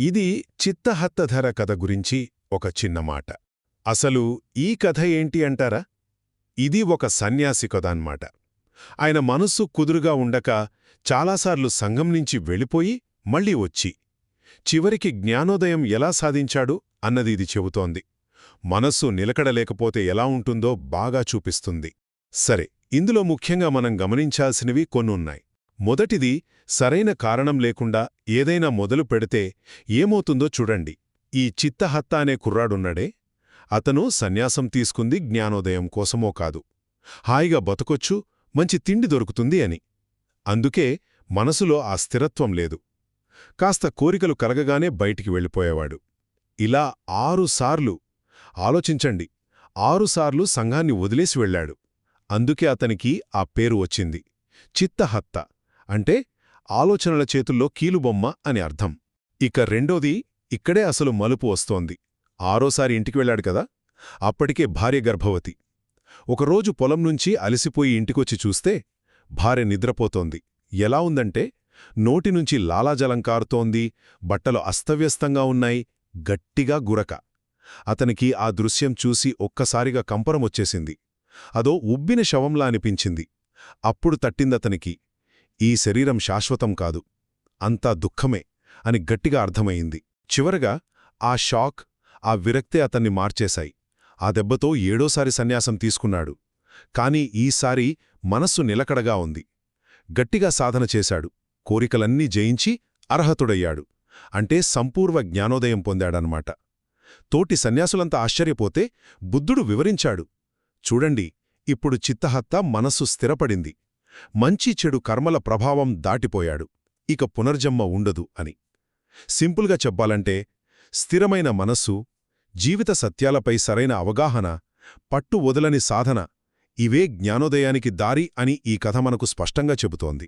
ఇది చిత్తహత్తధర కథ గురించి ఒక చిన్న మాట. అసలు ఈ కథ ఏంటి అంటారా? ఇది ఒక సన్యాసి కథ అన్నమాట. ఆయన మనస్సు కుదురుగా ఉండక చాలాసార్లు సంఘం నుంచి వెళ్ళిపోయి మళ్ళీ వచ్చి చివరికి జ్ఞానోదయం ఎలా సాధించాడు అన్నది ఇది చెబుతోంది. మనస్సు నిలకడలేకపోతే ఎలా ఉంటుందో బాగా చూపిస్తుంది. సరే ఇందులో ముఖ్యంగా మనం గమనించాల్సినవి కొన్నున్నాయి. మొదటిది సరైన కారణం లేకుండా ఏదైనా మొదలు పెడితే ఏమవుతుందో చూడండి. ఈ చిత్తహత్త అనే కుర్రాడున్నాడే. అతను సన్యాసం తీసుకుంది జ్ఞానోదయం కోసమో కాదు. హాయిగా బతకొచ్చు మంచి తిండి దొరుకుతుంది అని. అందుకే మనసులో ఆ స్థిరత్వం లేదు. కాస్త కోరికలు కలగగానే బయటికి వెళ్ళిపోయేవాడు. ఇలా ఆరుసార్లు ఆలోచించండి. ఆరుసార్లు సంఘాన్ని వదిలేసి వెళ్ళాడు. అందుకే అతనికి ఆ పేరు వచ్చింది. చిత్తహత్త. అంటే ఆలోచనల చేతుల్లో కీలుబొమ్మ అని అర్థం. ఇక రెండోది ఇక్కడే అసలు మలుపు వస్తోంది. ఆరోసారి ఇంటికి వెళ్ళాడు కదా? అప్పటికే భార్య గర్భవతి. ఒకరోజు పొలం నుంచి అలసిపోయి ఇంటికొచ్చి చూస్తే భార్య నిద్రపోతోంది. ఎలా ఉందంటే నోటినుంచి లాలాజలం కారుతోంది బట్టలు అస్తవ్యస్తంగా ఉన్నాయి గట్టిగా గురక. అతనికి ఆ దృశ్యం చూసి ఒక్కసారిగా కంపరమొచ్చేసింది. అదో ఉబ్బిన శవంలా అనిపించింది. అప్పుడు తట్టిందతనికి. ఈ శరీరం శాశ్వతం కాదు అంతా దుఃఖమే అని గట్టిగా అర్థమయింది. చివరగా ఆ షాక్ ఆ విరక్తే అతన్ని మార్చేశాయి. ఆ దెబ్బతో ఏడోసారి సన్యాసం తీసుకున్నాడు. కాని ఈసారి మనస్సు నిలకడగా ఉంది. గట్టిగా సాధన చేశాడు. కోరికలన్నీ జయించి అర్హతుడయ్యాడు. అంటే సంపూర్వ జ్ఞానోదయం పొందాడనమాట. తోటి సన్యాసులంతా ఆశ్చర్యపోతే బుద్ధుడు వివరించాడు. చూడండి ఇప్పుడు చిత్తహత్త మనస్సు స్థిరపడింది. మంచి చెడు కర్మల ప్రభావం దాటిపోయాడు. ఇక పునర్జన్మ ఉండదు అని. సింపుల్గా చెప్పాలంటే స్థిరమైన మనస్సు జీవిత సత్యాలపై సరైన అవగాహన పట్టు వదలని సాధన ఇవే జ్ఞానోదయానికి దారి అని ఈ కథ మనకు స్పష్టంగా చెబుతోంది.